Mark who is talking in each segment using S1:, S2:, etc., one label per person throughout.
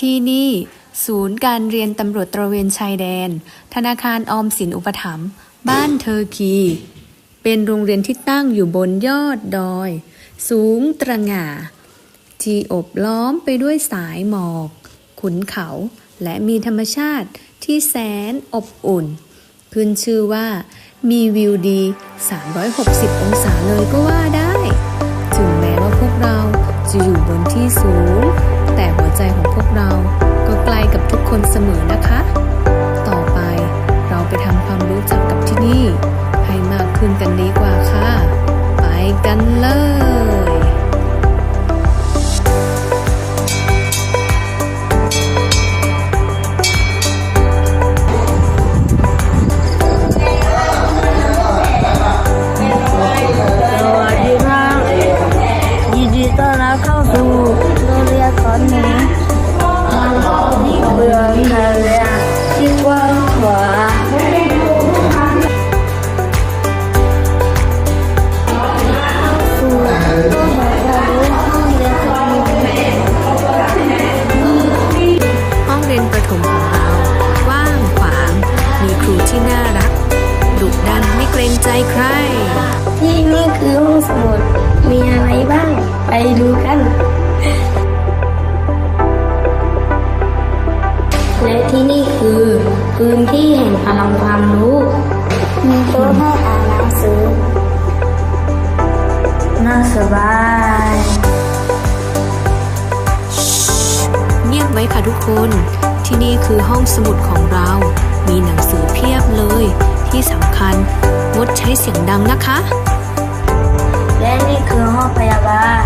S1: ที่นี่ ศูนย์การเรียนตำรวจตระเวนชายแดน ธนาคารออมสินอุปถัมภ์บ้านเทอร์คีเป็นโรงเรียนที่ตั้งอยู่บนยอดดอย สูงตระหง่า ที่อบล้อมไปด้วยสายหมอก ขุนเขา และมีธรรมชาติที่แสนอบอุ่น ขึ้นชื่อว่ามีวิวดี 360 องศาเลยก็ว่าได้ ถึงแม้ว่าพวกเราจะอยู่บนที่สูง มอนะคะ ต่อไปเราไปทำความรู้จักกับที่นี่ ให้มากขึ้นกันดีกว่าค่ะ ไปกันเลย
S2: สวัสดีครับยินดีต้อนรับเข้าสู่โรงเรียนขอนหนู ทะเลที่กว้างขวางสู่โลกแห่งความรู้ห้องเรียนขอนหนู
S1: ห้องเรียนประถมของเรากว้างขวาง มีครูที่น่ารัก ดุดันไม่เกรงใจใคร
S2: ที่นี่คือห้องสมุด มีอะไรบ้าง ไปดูกัน และที่นี่คือพื้นที่แห่งพลังความรู้ มีโต๊ะให้อ่านหนังสือน่าสบาย
S1: เงียบไว้ค่ะทุกคน ที่นี่คือห้องสมุดของเรา มีหนังสือเพียบเลย ที่สำคัญงดใช้เสียงดังนะคะ
S2: และนี่คือห้องพยาบาล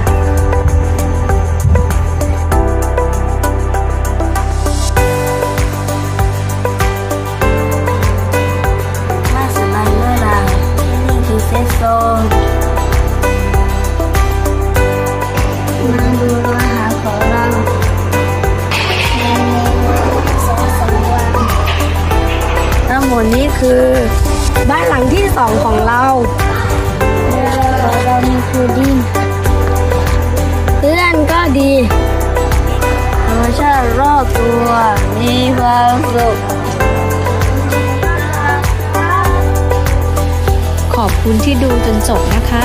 S2: คือ บ้านหลังที่สองของเราเรือของเรามีคือดีเพื่อนก็ดีธรรมชาติรอบตัวมีความสุข
S1: ขอบคุณที่ดูจนจบนะคะ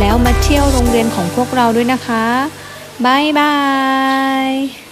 S1: แล้วมาเที่ยวโรงเรียนของพวกเราด้วยนะคะ บ๊ายบาย